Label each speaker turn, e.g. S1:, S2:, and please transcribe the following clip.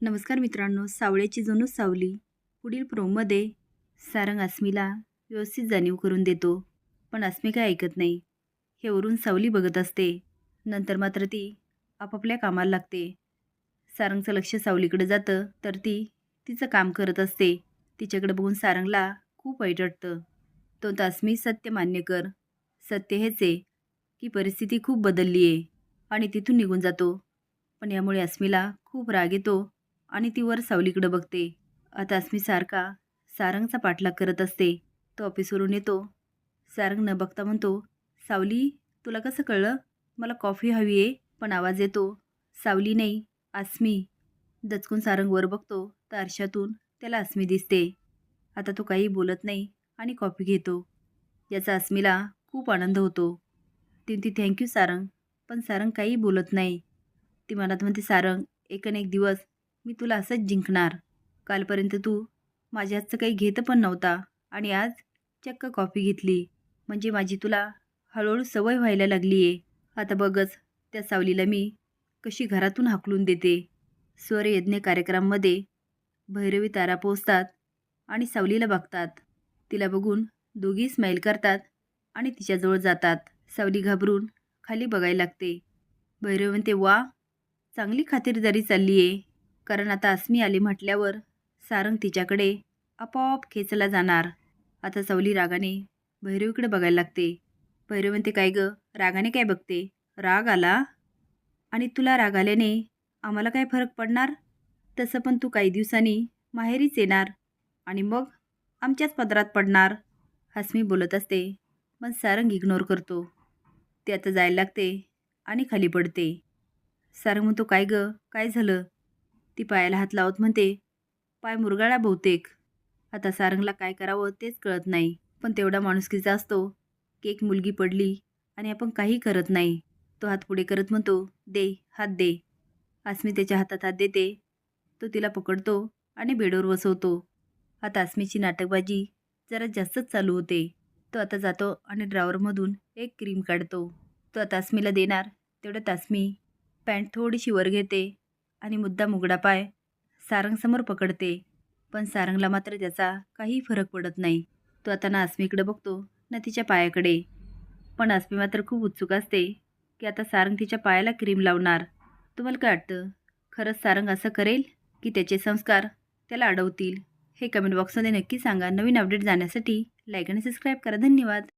S1: नमस्कार मित्रांनो सावळ्याची जणू सावली. पुढील प्रोमध्ये सारंग अस्मीला व्यवस्थित जाणीव करून देतो पण अस्मी काय ऐकत नाही. हे वरून सावली बघत असते. नंतर मात्र ती आपापल्या कामाला लागते. सारंगचं लक्ष सावलीकडे जातं तर ती तिचं काम करत असते. तिच्याकडे बघून सारंगला खूप वाईट वाटतं तो तर अस्मी सत्य मान्य कर. सत्य हेच आहे की परिस्थिती खूप बदलली आहे आणि तिथून निघून जातो. पण यामुळे अस्मीला खूप राग येतो आणि ती वर सावलीकडं बघते. आता अस्मी सारखा सारंगचा पाठलाग करत असते. तो ऑफिसवरून येतो. सारंग न बघता म्हणतो सावली तुला कसं कळलं? मला कॉफी हवी आहे पण आवाज येतो. सावली नाही अस्मी. दचकून सारंग वर बघतो. तर आरशातून त्याला अस्मी दिसते. आता तो काही बोलत नाही आणि कॉफी घेतो. याचा अस्मीला खूप आनंद होतो. ती ती थँक्यू सारंग. पण सारंग काही बोलत नाही. ती मनात म्हणते सारंग एक एक दिवस मी तुला असंच जिंकणार. कालपर्यंत तू माझ्या आजचं काही घेत पण नव्हता आणि आज चक्क कॉफी घेतली. म्हणजे माझी तुला हळूहळू सवय व्हायला लागली आहे आता बघच त्या सावलीला मी कशी घरातून हाकलून देते. स्वरयज्ञ कार्यक्रमामध्ये भैरवी तारा पोचतात आणि सावलीला बघतात. तिला बघून दोघी स्माईल करतात आणि तिच्याजवळ जातात. सावली घाबरून खाली बघायला लागते. भैरवी म्हणते वा चांगली खातिरदारी चालली आहे कारण आता अस्मी आली म्हटल्यावर सारंग तिच्याकडे आपोआप खेचला जाणार. आता सावली रागाने भैरवीकडे बघायला लागते. भैरव म्हणते काय गं? रागाने काय बघते? राग आला? आणि तुला राग आल्याने आम्हाला काय फरक पडणार? तसं पण तू काही दिवसांनी माहेरीच येणार आणि मग आमच्याच पदरात पडणार हसमी बोलत असते. पण सारंग इग्नोर करतो. ते आता जायला लागते आणि खाली पडते. सारंग म्हणतो काय गं? काय झालं? ती पायाला हात लावत म्हणते पाय मुरगाळा बहुतेक. आता सारंगला काय करावं तेच कळत नाही. पण तेवढा माणुसकीचा असतो. की एक मुलगी पडली आणि आपण काही करत नाही. तो हात पुढे करत म्हणतो दे हात दे. आसमी त्याच्या हातात हात देते. तो तिला पकडतो आणि बेडवर बसवतो. आता आसमीची नाटकबाजी जरा जास्तच चालू होते. तो आता जातो आणि ड्रावरमधून एक क्रीम काढतो. तो आता आसमीला देणार. तेवढ्यात आसमी पॅन्ट थोडीशी वर घेते. आणि मुद्दा मुगडा पाय. सारंगसमोर पकडते पण सारंगला मात्र त्याचा काही फरक पडत नाही. तो आता ना आसमीकडे बघतो ना तिच्या पायाकडे. पण आसमी मात्र खूप उत्सुक असते की आता सारंग तिच्या पायाला क्रीम लावणार. तुम्हाला काय वाटतं? खरंच सारंग असं करेल की त्याचे संस्कार त्याला अडवतील? हे कमेंट बॉक्समध्ये नक्की सांगा. नवीन अपडेट जाण्यासाठी लाईक आणि सबस्क्राईब करा. धन्यवाद.